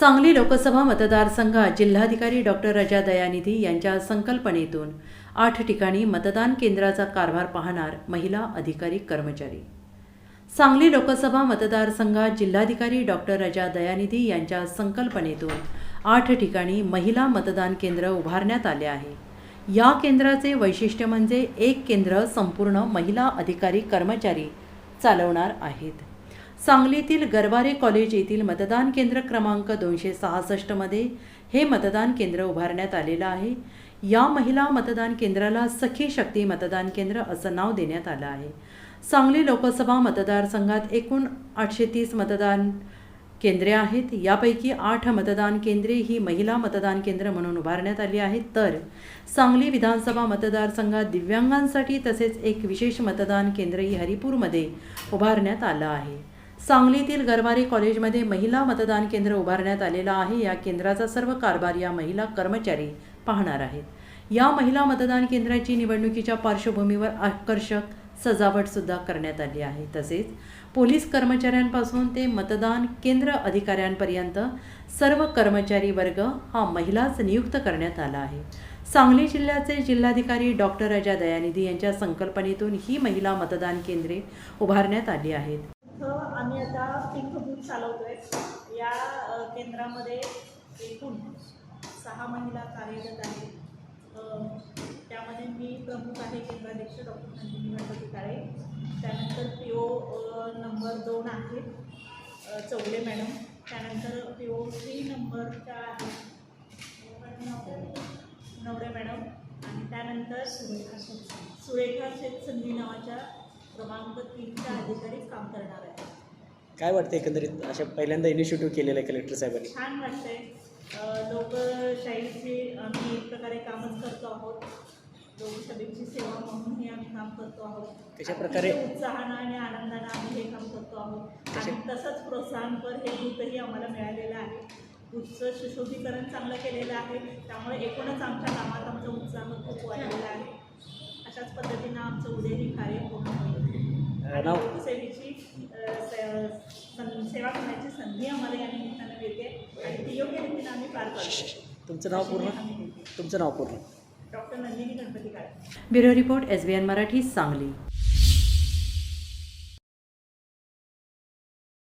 सांगली लोकसभा मतदारसंघात जिल्हाधिकारी डॉक्टर रजा दयानिधी यांच्या संकल्पनेतून आठ ठिकाणी मतदान केंद्राचा कारभार पाहणार महिला अधिकारी कर्मचारी. सांगली लोकसभा मतदारसंघात जिल्हाधिकारी डॉक्टर रजा दयानिधी यांच्या संकल्पनेतून आठ ठिकाणी महिला मतदान केंद्र उभारण्यात आले आहे. या केंद्राचे वैशिष्ट्य म्हणजे एक केंद्र संपूर्ण महिला अधिकारी कर्मचारी चालवणार आहेत. सांगलीतील गरवारे कॉलेज येथील मतदान केंद्र क्रमांक दोनशे सहासष्टमध्ये हे मतदान केंद्र उभारण्यात आलेलं आहे. या महिला मतदान केंद्राला सखी शक्ती मतदान केंद्र असं नाव देण्यात आलं आहे. सांगली लोकसभा मतदारसंघात एकूण आठशे तीस मतदान केंद्रे आहेत. यापैकी आठ मतदान केंद्रे ही महिला मतदान केंद्र म्हणून उभारण्यात आली आहेत. तर सांगली विधानसभा मतदारसंघात दिव्यांगांसाठी तसेच एक विशेष मतदान केंद्रही हरिपूरमध्ये उभारण्यात आलं आहे. सांगलीतील गरवारे कॉलेजमध्ये महिला मतदान केंद्र उभारण्यात आलेलं आहे. या केंद्राचा सर्व कारभार या महिला कर्मचारी पाहणार आहेत. या महिला मतदान केंद्राची निवडणुकीच्या पार्श्वभूमीवर आकर्षक सजावटसुद्धा करण्यात आली आहे. तसेच पोलीस कर्मचाऱ्यांपासून ते मतदान केंद्र अधिकाऱ्यांपर्यंत सर्व कर्मचारी वर्ग हा महिलाच नियुक्त करण्यात आला आहे. सांगली जिल्ह्याचे जिल्हाधिकारी डॉक्टर अजय दयानिधी यांच्या संकल्पनेतून ही महिला मतदान केंद्रे उभारण्यात आली आहेत. आम्ही आता पिंक बूथ चालवतोय. या केंद्रामध्ये एकूण सहा महिला कार्यरत आहेत. त्यामध्ये मी प्रमुख आहे केंद्राध्यक्ष डॉक्टर नंदिनी गणपती काळे त्यानंतर पी ओ नंबर दोन आहे चौले मॅडम. त्यानंतर पी ओ थ्री नंबरच्या आहे. नवरे मॅडम. आणि त्यानंतर सुरेखा सुरेखा शेख संधी नावाच्या क्रमांक तीनच्या अधिकारी काम करणार आहे काय वाटतं एकंदरीत अशा पहिल्यांदा इनिशिएटिव्ह केलेलं आहे कलेक्टर साहेबांनी? छान वाटतंय. लोकशाहीची आम्ही एक प्रकारे कामच करतो आहोत. लोकसभेची सेवा म्हणून हे आम्ही काम करतो आहोत. कशा प्रकारे- उत्साहानं आणि आनंदानं आम्ही हे काम करतो आहोत. आणि तसंच प्रोत्साहनपर हे दूतही आम्हाला मिळालेलं आहे. दूधचं सुशोभीकरण चांगलं केलेलं आहे. त्यामुळे एकूणच आमच्या कामात आमचा उत्साह खूप वाढलेला आहे. अशाच पद्धतीनं आमचं उद्याही कार्य आणि नाव- लोकसेवेची अ, से- सं- सेवा करण्याची संधी आम्हाला या निमित्तानं मिळते. आणि ती योग्य रीतीने आम्ही पार पाडतो. तुमचं नाव पूर्ण? तुमचं नाव पूर्ण? Doctor Nandini Ganpati Kale bureau report S B N Marathi Sangli.